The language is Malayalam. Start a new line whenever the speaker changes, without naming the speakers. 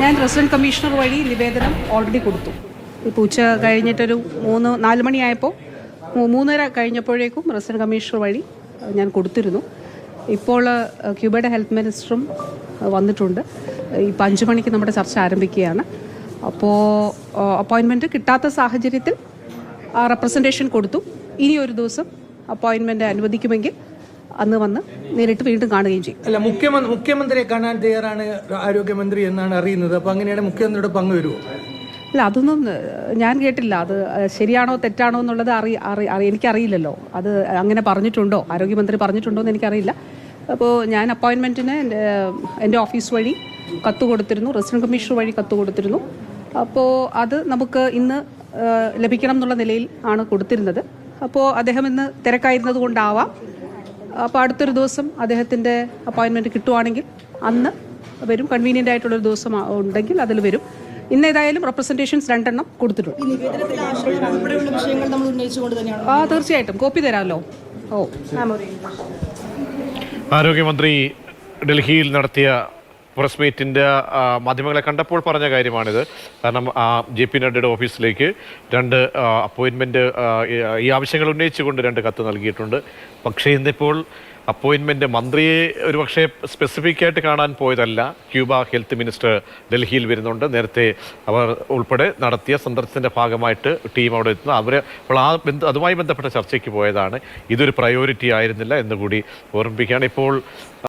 ഞാൻ റസിഡന്റ് കമ്മീഷണർ വഴി നിവേദനം ഓൾറെഡി കൊടുത്തു. ഇപ്പോൾ ഉച്ച കഴിഞ്ഞിട്ടൊരു മൂന്ന് നാല് മണിയായപ്പോൾ മൂന്നര കഴിഞ്ഞപ്പോഴേക്കും റസിഡന്റ് കമ്മീഷണർ വഴി ഞാൻ കൊടുത്തിരുന്നു. ഇപ്പോൾ ക്യൂബയുടെ ഹെൽത്ത് മിനിസ്റ്ററും വന്നിട്ടുണ്ട്. ഈ അഞ്ച് മണിക്ക് നമ്മുടെ ചർച്ച ആരംഭിക്കുകയാണ്. അപ്പോൾ അപ്പോയിൻമെന്റ് കിട്ടാത്ത സാഹചര്യത്തിൽ റെപ്രസെന്റേഷൻ കൊടുത്തു. ഇനി ഒരു ദിവസം അപ്പോയിൻമെന്റ് അനുവദിക്കുമെങ്കിൽ അന്ന് വന്ന് നേരിട്ട് വീണ്ടും കാണുകയും ചെയ്യും.
അല്ല മുഖ്യമന്ത്രി മുഖ്യമന്ത്രിയെ കാണാൻ തയ്യാറാണ് ആരോഗ്യമന്ത്രി എന്നാണ് അറിയുന്നത്. അപ്പൊ അങ്ങനെയാണ് മുഖ്യമന്ത്രിയുടെ പങ്ക് വരുമോ
അല്ല അതൊന്നും ഞാൻ കേട്ടില്ല. അത് ശരിയാണോ തെറ്റാണോ എന്നുള്ളത് അറി അറി- എനിക്കറിയില്ലല്ലോ. അത് അങ്ങനെ പറഞ്ഞിട്ടുണ്ടോ? ആരോഗ്യമന്ത്രി പറഞ്ഞിട്ടുണ്ടോ എന്ന് എനിക്കറിയില്ല. അപ്പോൾ ഞാൻ അപ്പോയിൻമെന്റിന് എന്റെ എന്റെ ഓഫീസ് വഴി കത്ത് കൊടുത്തിരുന്നു. റെസിഡന്റ് കമ്മീഷണർ വഴി കത്ത് കൊടുത്തിരുന്നു. അപ്പോൾ അത് നമുക്ക് ഇന്ന് ലഭിക്കണം എന്നുള്ള നിലയിൽ ആണ് കൊടുത്തിരുന്നത്. അപ്പോൾ അദ്ദേഹം ഇന്ന് തിരക്കായിരുന്നത് കൊണ്ടാവാം. അപ്പോൾ അടുത്തൊരു ദിവസം അദ്ദേഹത്തിന്റെ അപ്പോയിൻമെന്റ് കിട്ടുവാണെങ്കിൽ അന്ന് വരും. കൺവീനിയന്റ് ആയിട്ടുള്ളൊരു ദിവസം ഉണ്ടെങ്കിൽ അതിൽ വരും. ഇന്ന് ഏതായാലും റെപ്രസെന്റേഷൻസ് രണ്ടെണ്ണം കൊടുത്തിട്ടുണ്ട്. ആ തീർച്ചയായിട്ടും. കോപ്പി തരാമല്ലോ. ഓ.
ആരോഗ്യമന്ത്രി ഡൽഹിയിൽ നടത്തിയ പ്രസ് മീറ്റിന്റെ മാധ്യമങ്ങളെ കണ്ടപ്പോൾ പറഞ്ഞ കാര്യമാണിത്. കാരണം ജെ പി നഡ്ഡയുടെ ഓഫീസിലേക്ക് രണ്ട് അപ്പോയിൻമെന്റ് ഈ ആവശ്യങ്ങൾ ഉന്നയിച്ചുകൊണ്ട് രണ്ട് കത്ത് നൽകിയിട്ടുണ്ട്. പക്ഷേ ഇന്നിപ്പോൾ അപ്പോയിൻമെന്റ് മന്ത്രിയെ ഒരുപക്ഷെ സ്പെസിഫിക് ആയിട്ട് കാണാൻ പോയതല്ല. ക്യൂബ ഹെൽത്ത് മിനിസ്റ്റർ ഡൽഹിയിൽ വരുന്നുണ്ട്. നേരത്തെ അവർ ഉൾപ്പെടെ നടത്തിയ സന്ദർശനത്തിന്റെ ഭാഗമായിട്ട് ടീം അവിടെ എത്തുന്നു. അവർ അപ്പോൾ ആ ബന്ധ അതുമായി ബന്ധപ്പെട്ട ചർച്ചയ്ക്ക് പോയതാണ്. ഇതൊരു പ്രയോറിറ്റി ആയിരുന്നില്ല എന്നുകൂടി ഓർമ്മിപ്പിക്കുകയാണ്. ഇപ്പോൾ